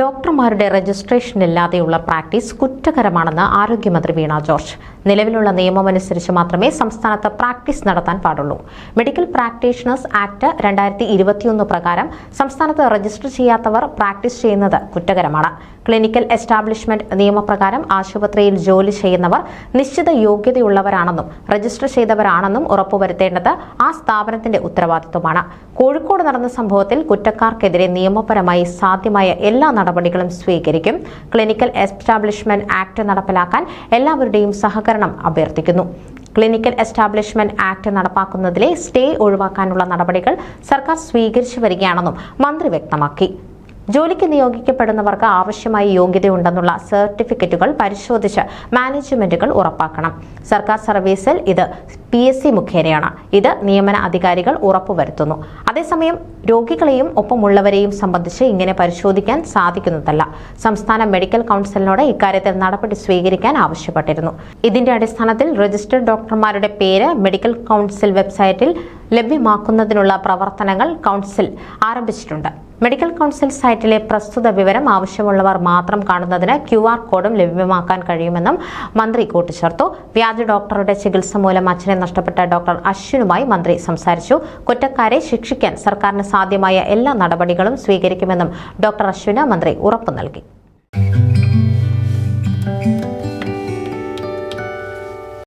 ഡോക്ടർമാരുടെ registration ഇല്ലാതെയുള്ള practice കുറ്റകരമാണെന്ന് ആരോഗ്യമന്ത്രി വീണ George. നിലവിലുള്ള നിയമമനുസരിച്ച് മാത്രമേ സംസ്ഥാനത്ത് പ്രാക്ടീസ് നടത്താൻ പാടുള്ളൂ. മെഡിക്കൽ പ്രാക്ടീഷണേഴ്സ് ആക്ട് രണ്ടായിരത്തി ഇരുപത്തിയൊന്ന് പ്രകാരം സംസ്ഥാനത്ത് രജിസ്റ്റർ ചെയ്യാത്തവർ പ്രാക്ടീസ് ചെയ്യുന്നത് കുറ്റകരമാണ്. ക്ലിനിക്കൽ എസ്റ്റാബ്ലിഷ്മെന്റ് നിയമപ്രകാരം ആശുപത്രിയിൽ ജോലി ചെയ്യുന്നവർ നിശ്ചിത യോഗ്യതയുള്ളവരാണെന്നും രജിസ്റ്റർ ചെയ്തവരാണെന്നും ഉറപ്പുവരുത്തേണ്ടത് ആ സ്ഥാപനത്തിന്റെ ഉത്തരവാദിത്വമാണ്. കോഴിക്കോട് നടന്ന സംഭവത്തിൽ കുറ്റക്കാർക്കെതിരെ നിയമപരമായി സാധ്യമായ എല്ലാ സ്വീകരിക്കും. ക്ലിനിക്കൽ എസ്റ്റാബ്ലിഷ്മെന്റ് ആക്ട് നടപ്പിലാക്കാൻ എല്ലാവരുടെയും സഹകരണം അഭ്യർത്ഥിക്കുന്നു. ക്ലിനിക്കൽ എസ്റ്റാബ്ലിഷ്മെന്റ് ആക്ട് നടപ്പാക്കുന്നതിലെ സ്റ്റേ ഒഴിവാക്കാനുള്ള നടപടികൾ സർക്കാർ സ്വീകരിച്ചു വരികയാണെന്നും മന്ത്രി വ്യക്തമാക്കി. ജോലിക്ക് നിയോഗിക്കപ്പെടുന്നവർക്ക് ആവശ്യമായ യോഗ്യതയുണ്ടെന്നുള്ള സർട്ടിഫിക്കറ്റുകൾ പരിശോധിച്ച് മാനേജ്മെന്റുകൾ ഉറപ്പാക്കണം. സർക്കാർ സർവീസിൽ ഇത് പി എസ് സി മുഖേനയാണ്. ഇത് നിയമന അധികാരികൾ ഉറപ്പുവരുത്തുന്നു. അതേസമയം രോഗികളെയും ഒപ്പമുള്ളവരെയും സംബന്ധിച്ച് ഇങ്ങനെ പരിശോധിക്കാൻ സാധിക്കുന്നതല്ല. സംസ്ഥാന മെഡിക്കൽ കൗൺസിലിനോട് ഇക്കാര്യത്തിൽ നടപടി സ്വീകരിക്കാൻ ആവശ്യപ്പെട്ടിരുന്നു. ഇതിന്റെ അടിസ്ഥാനത്തിൽ രജിസ്റ്റേഡ് ഡോക്ടർമാരുടെ പേര് മെഡിക്കൽ കൗൺസിൽ വെബ്സൈറ്റിൽ ലഭ്യമാക്കുന്നതിനുള്ള പ്രവർത്തനങ്ങൾ കൗൺസിൽ ആരംഭിച്ചിട്ടുണ്ട്. മെഡിക്കൽ കൗൺസിൽ സൈറ്റിലെ പ്രസ്തുത വിവരം ആവശ്യമുള്ളവർ മാത്രം കാണുന്നതിന് ക്യു ആർ കോഡും ലഭ്യമാക്കാൻ കഴിയുമെന്നും മന്ത്രി കൂട്ടിച്ചേർത്തു. വ്യാജ ഡോക്ടറുടെ ചികിത്സ മൂലം അച്ഛനെ നഷ്ടപ്പെട്ട ഡോക്ടർ അശ്വിനുമായി മന്ത്രി സംസാരിച്ചു. കുറ്റക്കാരെ ശിക്ഷിക്കാൻ സർക്കാരിന് സാധ്യമായ എല്ലാ നടപടികളും സ്വീകരിക്കുമെന്നും ഡോക്ടർ അശ്വിന് മന്ത്രി ഉറപ്പു നൽകി.